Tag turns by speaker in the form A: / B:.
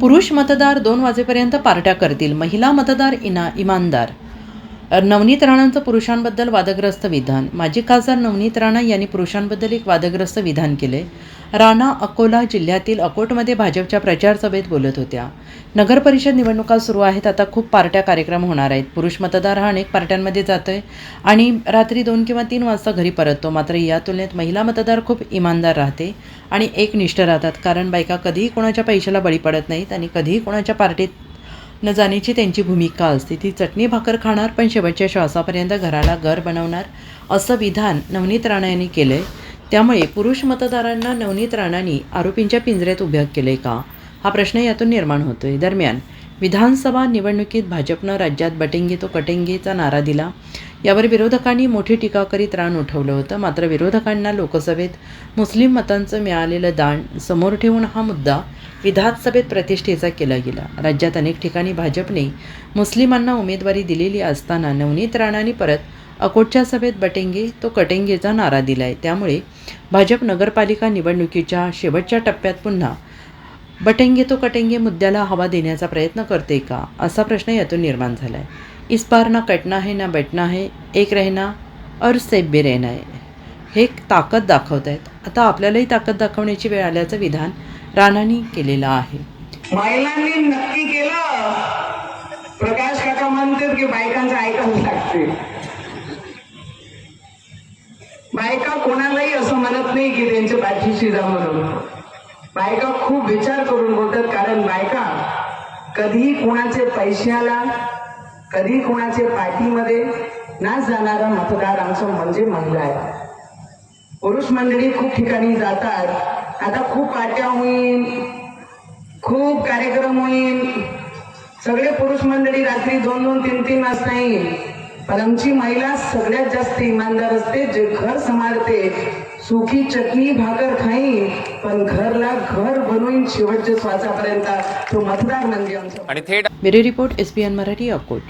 A: पुरुष मतदार दोन वाजेपर्यंत पार्ट्या करतील. महिला मतदार इना इमानदार. नवनीत राणांचं पुरुषांबद्दल वादग्रस्त विधान. माजी खासदार नवनीत राणा यांनी पुरुषांबद्दल एक वादग्रस्त विधान केले. राणा अकोला जिल्ह्यातील अकोटमध्ये भाजपच्या प्रचार सभेत बोलत होत्या. नगरपरिषद निवडणुका सुरू आहेत आता खूप पार्ट्या कार्यक्रम होणार आहेत. पुरुष मतदार हा अनेक पार्ट्यांमध्ये जातो आहे आणि रात्री दोन किंवा तीन वाजता घरी परततो. मात्र या तुलनेत महिला मतदार खूप इमानदार राहते आणि एकनिष्ठ राहतात. कारण बायका कधीही कोणाच्या पैशाला बळी पडत नाहीत आणि कधीही कोणाच्या पार्टीत न जाण्याची त्यांची भूमिका असते. ती चटणी भाकर खाणार पण शेवटच्या श्वासापर्यंत घराला घर बनवणार असं विधान नवनीत राणा यांनी केलं आहे त्यामुळे पुरुष मतदारांना नवनीत राणांनी आरोपींच्या पिंजऱ्यात उभ्या केले का? हा प्रश्न यातून निर्माण होतोय. दरम्यान विधानसभा निवडणुकीत भाजपनं राज्यात बटेंगे तो कटेंगेचा नारा दिला. यावर विरोधकांनी मोठी टीका करीत रान उठवलं होतं. मात्र विरोधकांना लोकसभेत मुस्लिम मतांचं मिळालेलं दान समोर ठेवून हा मुद्दा विधानसभेत प्रतिष्ठेचा केला गेला. राज्यात अनेक ठिकाणी भाजपने मुस्लिमांना उमेदवारी दिलेली असताना नवनीत राणांनी परत अकोटच्या सभेत बटेंगे तो कटेंगेचा नारा दिलाय. त्यामुळे भाजप नगरपालिका निवडणुकीच्या शेवटच्या टप्प्यात पुन्हा बटेंगे तो कटेंगे मुद्द्याला हवा देण्याचा प्रयत्न करते का? असा प्रश्न यातून निर्माण झाला आहे इस पार ना कटना है ना बटना है एक रहना और सेफ भी रहना है. हे ताकद दाखवत आहेत आता आपल्यालाही ताकद दाखवण्याची वेळ आल्याचं विधान राणांनी केलेलं आहे.
B: महिलांनी नक्की केलं. प्रकाश काका म्हणतात की बायकांचं ऐकावं लागते बायका कोणालाही असं म्हणत नाही की त्यांच्या पाठीशी जा म्हणून. बायका खूप विचार करून बोलतात कारण बायका कधीही कोणाचे पैशाला कधी कोणाचे पाठीमध्ये ना जाणारा मतदार आमचं म्हणजे महिला आहे. पुरुष मंडळी खूप ठिकाणी जातात. आता खूप पार्ट्या होईल खूप कार्यक्रम होईल सगळे पुरुष मंडळी रात्री दोन दोन तीन तीन वाजता येईल. पण आमची महिला सगळ्यात जास्त इमानदार असते जे घर सांभाळते. सुखी चटणी भाकर खाईन पण घरला घर बनवून शेवटच्या श्वासापर्यंत. तो मतदार म्हणजे आमचा.
C: आणि थेट
A: bureau report S P N Marathi Akot.